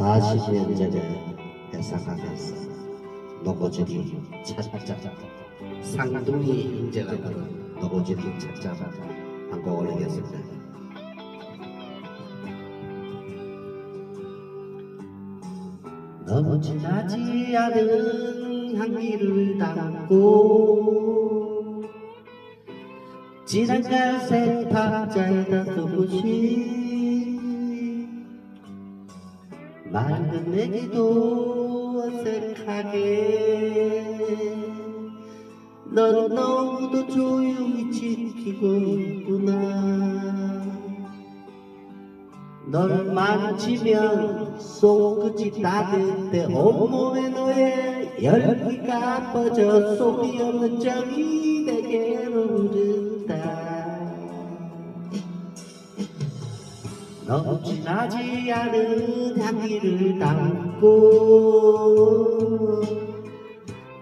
40년 전에 회사가면서 노고주리 찾자 상둥이 형제가 부른 노고주리 찾자 한곡 올리겠습니다. 너무 진하지 않은 향기를 담고 진한 갈색 탁자에다 써보시 맑은 내기도 어색하게. 넌 너무도 조용히 지키고 있구나. 널 만지면 손끝이 따뜻해 온몸에 너의 열기가 퍼져 속이 없는 정이 내게로 흐른다 진하지 않은 향기를 담고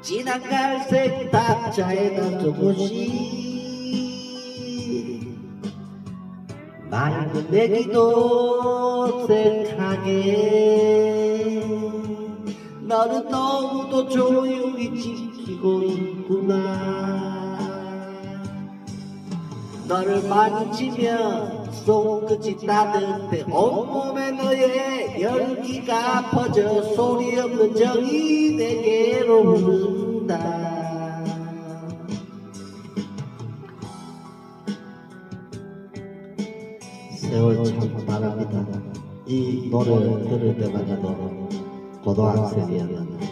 진한 갈색 탁자에다 조금씩 맑은 내기도 어색하게 너는 너무도 조용히 지 만지면 손끝이 따뜻해. 온몸에 너의 열기가 퍼져 소리 없는 정이 내게로 흐른다. 세월 참 빠릅니다. 이 노래를 들을 때만 해도 고등학생이었는데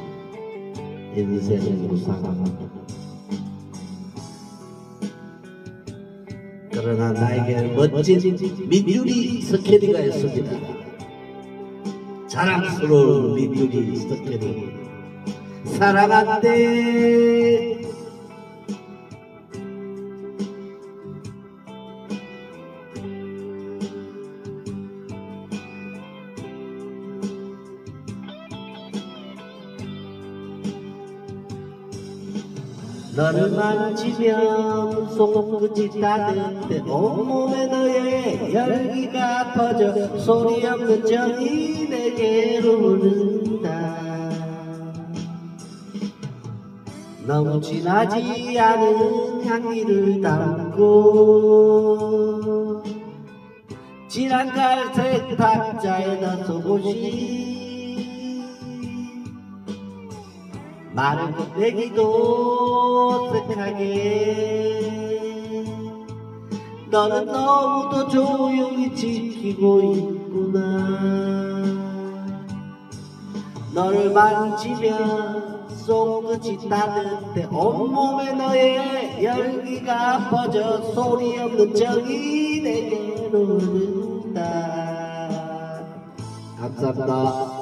인생은 무상합니 그러나 나에게 멋진 민유리 스케리가 있습니다. 자랑스러운 민유리 스케리. 사랑한대. 너를 만지면 손끝이 따뜻해 온몸에 너의 열기가 퍼져 소리 없는 정이 내게로 흐른다. 너무 진하지 않은 향기를 담고 진한 갈색 탁자에다 써보 시 말은 내기도 어색하게. 너는 너무도 조용히 지키고 있구나. 너를 만지면 손끝이 따뜻해 온몸에 너의 열기가 퍼져 소리 없는 정이 내게로 흐른다. 감사합니다